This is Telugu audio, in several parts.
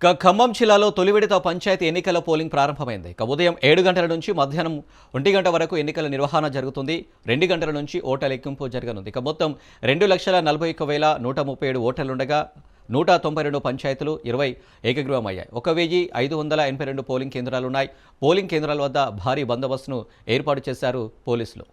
ఇక ఖమ్మం జిల్లాలో తొలి విడత పంచాయతీ ఎన్నికల పోలింగ్ ప్రారంభమైంది. ఇక ఉదయం ఏడు గంటల నుంచి మధ్యాహ్నం ఒంటి గంట వరకు ఎన్నికల నిర్వహణ జరుగుతుంది. రెండు గంటల నుంచి ఓట్ల లెక్కింపు జరగనుంది. ఇక మొత్తం రెండు లక్షల నలభై ఒక్క వేల నూట ముప్పై ఏడు ఓటర్లుండగా నూట తొంభై రెండు పంచాయతీలు ఇరవై ఏకగ్రీవమయ్యాయి. ఒక వెయ్యి ఐదు వందల ఎనభై రెండు పోలింగ్ కేంద్రాలున్నాయి. పోలింగ్ కేంద్రాల వద్ద భారీ బందోబస్తును ఏర్పాటు చేశారు పోలీసులు.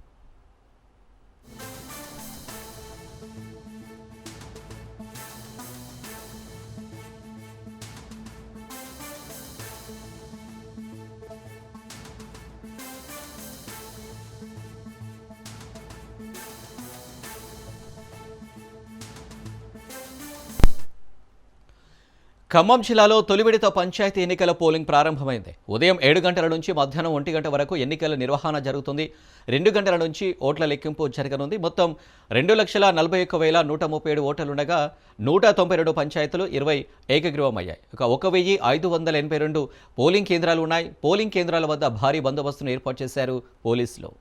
ఖమ్మం జిల్లాలో తొలి విడత పంచాయతీ ఎన్నికల పోలింగ్ ప్రారంభమైంది. ఉదయం ఏడు గంటల నుంచి మధ్యాహ్నం ఒంటి గంట వరకు ఎన్నికల నిర్వహణ జరుగుతుంది. రెండు గంటల నుంచి ఓట్ల లెక్కింపు జరగనుంది. మొత్తం రెండు లక్షల నలభై ఒక్క వేల నూట ముప్పై ఏడు ఓటర్లుండగా నూట తొంభై రెండు పంచాయతీలు ఇరవై ఏకగ్రీవమయ్యాయి. ఒక ఒక వెయ్యి ఐదు వందల ఎనభై రెండు పోలింగ్ కేంద్రాలు ఉన్నాయి. పోలింగ్ కేంద్రాల వద్ద భారీ బందోబస్తును ఏర్పాటు చేశారు పోలీసులు.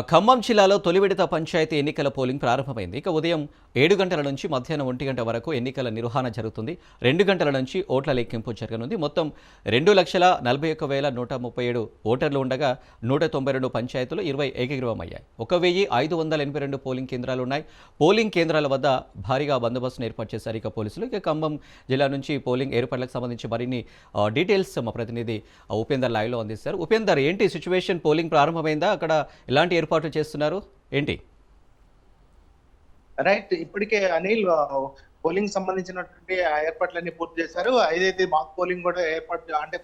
ఖమ్మం జిల్లాలో తొలి విడత పంచాయతీ ఎన్నికల పోలింగ్ ప్రారంభమైంది. ఇక ఉదయం ఏడు గంటల నుంచి మధ్యాహ్నం ఒంటి గంట వరకు ఎన్నికల నిర్వహణ జరుగుతుంది. రెండు గంటల నుంచి ఓట్ల లెక్కింపు జరగనుంది. మొత్తం రెండు లక్షల నలభై ఒక్క వేల నూట ముప్పై ఏడు ఓటర్లు ఉండగా నూట తొంభై రెండు పంచాయతీలు ఇరవై ఏకగ్రీవమయ్యాయి. ఒక వెయ్యి ఐదు వందల ఎనభై రెండు పోలింగ్ కేంద్రాలు ఉన్నాయి. పోలింగ్ కేంద్రాల వద్ద భారీగా బందోబస్తును ఏర్పాటు చేశారు ఇక పోలీసులు. ఇక ఖమ్మం జిల్లా నుంచి పోలింగ్ ఏర్పాట్లకు సంబంధించి మరిన్ని డీటెయిల్స్ మా ప్రతినిధి ఉపేందర్ లైవ్లో అందిస్తారు. ఉపేందర్ ఏంటి సిచ్యువేషన్? పోలింగ్ ప్రారంభమైందా? అక్కడ ఎలాంటి ఏర్పాట్లు చేస్తున్నారు? ఏంటి? రైట్. ఇప్పటికే అనిల్ పోలింగ్ సంబంధించినటువంటి ఏర్పాట్లన్నీ పూర్తి చేశారు. ఏదైతే మాక్ పోలింగ్ కూడా ఏర్పాటు అంటే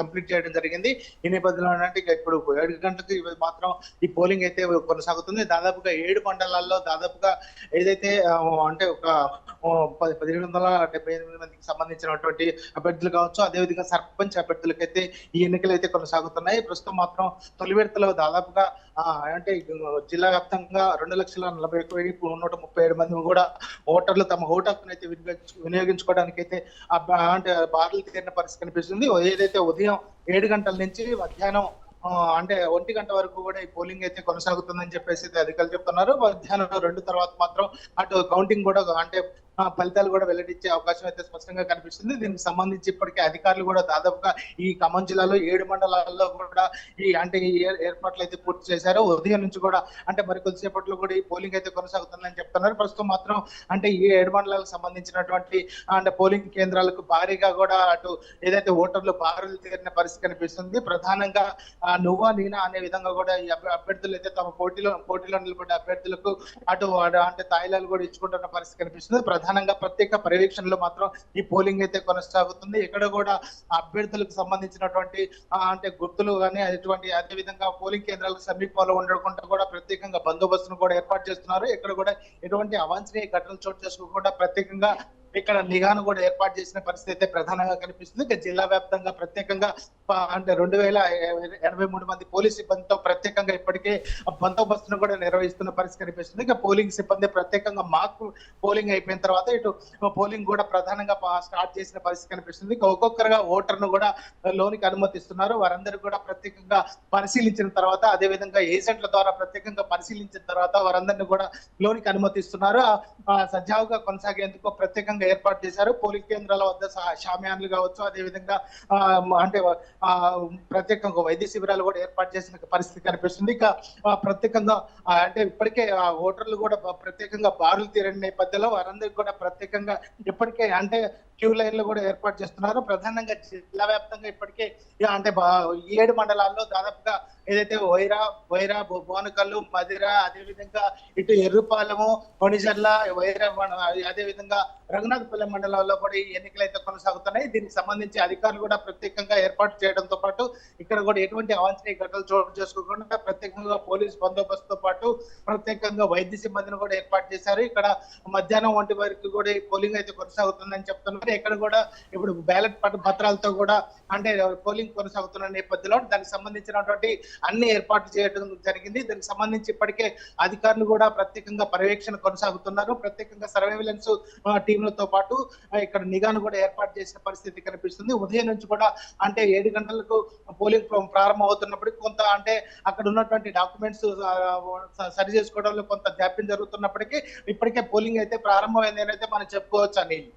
కంప్లీట్ చేయడం జరిగింది. ఈ నేపథ్యంలో అంటే ఇప్పుడు ఏడు గంటలకు మాత్రం ఈ పోలింగ్ అయితే కొనసాగుతుంది. దాదాపుగా ఏడు మండలాల్లో దాదాపుగా ఏదైతే అంటే ఒక పది పదిహేడు వందల డెబ్బై ఎనిమిది మందికి సంబంధించినటువంటి అభ్యర్థులు కావచ్చు అదేవిధంగా సర్పంచ్ అభ్యర్థులకైతే ఈ ఎన్నికలు అయితే కొనసాగుతున్నాయి. ప్రస్తుతం మాత్రం తొలి విడతలో దాదాపుగా అంటే జిల్లా వ్యాప్తంగా రెండు లక్షల నలభై ఒక వెయ్యి నూట ముప్పై ఏడు మంది కూడా ఓటర్లు తమ ఓటు హక్కును అయితే వినియోగించుకోవడానికి అయితే అంటే బార్లు తీరిన పరిస్థితి కనిపిస్తుంది. ఏదైతే ఉదయం ఏడు గంటల నుంచి మధ్యాహ్నం అంటే ఒంటి గంట వరకు కూడా ఈ పోలింగ్ అయితే కొనసాగుతుందని చెప్పేసి అయితే అధికారులు చెప్తున్నారు. మధ్యాహ్నం రెండు తర్వాత మాత్రం అటు కౌంటింగ్ కూడా అంటే ఫలితాలు కూడా వెల్లడించే అవకాశం అయితే స్పష్టంగా కనిపిస్తుంది. దీనికి సంబంధించి ఇప్పటికే అధికారులు కూడా దాదాపుగా ఈ ఖమ్మం జిల్లాలో ఏడు మండలాల్లో కూడా ఈ అంటే ఈ ఏ- ఏర్పాట్లు అయితే పూర్తి చేశారు. ఉదయం నుంచి కూడా అంటే మరి కొద్దిసేపట్లో కూడా ఈ పోలింగ్ అయితే కొనసాగుతుందని చెప్తున్నారు. ప్రస్తుతం మాత్రం అంటే ఈ ఏడు మండలాలకు సంబంధించినటువంటి అంటే పోలింగ్ కేంద్రాలకు భారీగా కూడా అటు ఏదైతే ఓటర్లు బారులు తీరిన పరిస్థితి కనిపిస్తుంది. ప్రధానంగా నువ్వా నీనా అనే విధంగా కూడా ఈ అభ్యర్థులు అయితే తమ పోటీలో పోటీలో నిలబడే అభ్యర్థులకు అటు అంటే తాయిలాలు కూడా ఇచ్చుకుంటున్న పరిస్థితి కనిపిస్తుంది. ప్రధానంగా ప్రత్యేక పర్యవేక్షణలో మాత్రం ఈ పోలింగ్ అయితే కొనసాగుతుంది. ఇక్కడ కూడా అభ్యర్థులకు సంబంధించినటువంటి అంటే గుర్తులు కానీ అటువంటి అదే విధంగా పోలింగ్ కేంద్రాలకు సమీపంలో ఉండకుండా కూడా ప్రత్యేకంగా బందోబస్తును కూడా ఏర్పాటు చేస్తున్నారు. ఇక్కడ కూడా ఎటువంటి అవాంఛనీయ ఘటనలు చోటు చేసుకోకుండా ప్రత్యేకంగా ఇక్కడ నిఘాను కూడా ఏర్పాటు చేసిన పరిస్థితి అయితే ప్రధానంగా కనిపిస్తుంది. ఇక జిల్లా వ్యాప్తంగా ప్రత్యేకంగా అంటే రెండు వేల ఎనభై మూడు మంది పోలీస్ సిబ్బందితో ప్రత్యేకంగా ఇప్పటికే బందోబస్తును కూడా నిర్వహిస్తున్న పరిస్థితి కనిపిస్తుంది. ఇక పోలింగ్ సిబ్బంది ప్రత్యేకంగా మాకు పోలింగ్ అయిపోయిన తర్వాత ఇటు పోలింగ్ కూడా ప్రధానంగా స్టార్ట్ చేసిన పరిస్థితి కనిపిస్తుంది. ఇక ఒక్కొక్కరుగా ఓటర్ను కూడా లోనికి అనుమతిస్తున్నారు. వారందరూ కూడా ప్రత్యేకంగా పరిశీలించిన తర్వాత అదే విధంగా ఏజెంట్ల ద్వారా ప్రత్యేకంగా పరిశీలించిన తర్వాత వారందరినీ కూడా లోనికి అనుమతిస్తున్నారు. సజావుగా కొనసాగేందుకు ప్రత్యేకంగా ఏర్పాటు చేశారు. పోలింగ్ కేంద్రాల వద్ద సహా- షామియాన్లు కావచ్చు అదే విధంగా అంటే ప్రత్యేకంగా వైద్య శిబిరాలు కూడా ఏర్పాటు చేసిన పరిస్థితి కనిపిస్తుంది. ఇక ప్రత్యేకంగా అంటే ఇప్పటికే ఓటర్లు కూడా ప్రత్యేకంగా బారులు తీరని నేపథ్యంలో వారందరికీ కూడా ప్రత్యేకంగా ఇప్పటికే అంటే క్యూ లైన్లు కూడా ఏర్పాటు చేస్తున్నారు. ప్రధానంగా జిల్లా వ్యాప్తంగా ఇప్పటికే అంటే ఏడు మండలాల్లో దాదాపుగా ఏదైతే వైరా వైరా భు- భువనకల్లు మదిర అదే విధంగా ఇటు ఎర్రుపాలెము కొణిజర్ల వైరా అదే విధంగా రఘునాథ మండలంలో కూడా ఈ ఎన్నికలు అయితే కొనసాగుతున్నాయి. దీనికి సంబంధించి అధికారులు కూడా ప్రత్యేకంగా ఏర్పాటు చేయడంతో పాటు ఇక్కడ కూడా ఎటువంటి అవాంఛనీయ ఘటనలు చోటు చేసుకోకుండా ప్రత్యేకంగా పోలీస్ బందోబస్తుతో పాటు ప్రత్యేకంగా వైద్య సిబ్బందిని కూడా ఏర్పాటు చేశారు. ఇక్కడ మధ్యాహ్నం ఒంటి వరకు కూడా పోలింగ్ అయితే కొనసాగుతుందని చెప్తున్నారు. ఇక్కడ కూడా ఇప్పుడు బ్యాలెట్ పత్రాలతో కూడా అంటే పోలింగ్ కొనసాగుతున్న నేపథ్యంలో దానికి సంబంధించినటువంటి అన్ని ఏర్పాట్లు చేయడం జరిగింది. దానికి సంబంధించి ఇప్పటికే అధికారులు కూడా ప్రత్యేకంగా పర్యవేక్షణ కొనసాగుతున్నారు. ప్రత్యేకంగా సర్వేలెన్స్ టీంలతో తో పాటు ఇక్కడ నిఘాను కూడా ఏర్పాటు చేసిన పరిస్థితి కనిపిస్తుంది. ఉదయం నుంచి కూడా అంటే ఏడు గంటలకు పోలింగ్ ప్రారంభం అవుతున్నప్పటికీ కొంత అంటే అక్కడ ఉన్నటువంటి డాక్యుమెంట్స్ సరి చేసుకోవడంలో కొంత జాప్యం జరుగుతున్నప్పటికీ ఇప్పటికే పోలింగ్ అయితే ప్రారంభమైంది అని అయితే మనం చెప్పుకోవచ్చు అని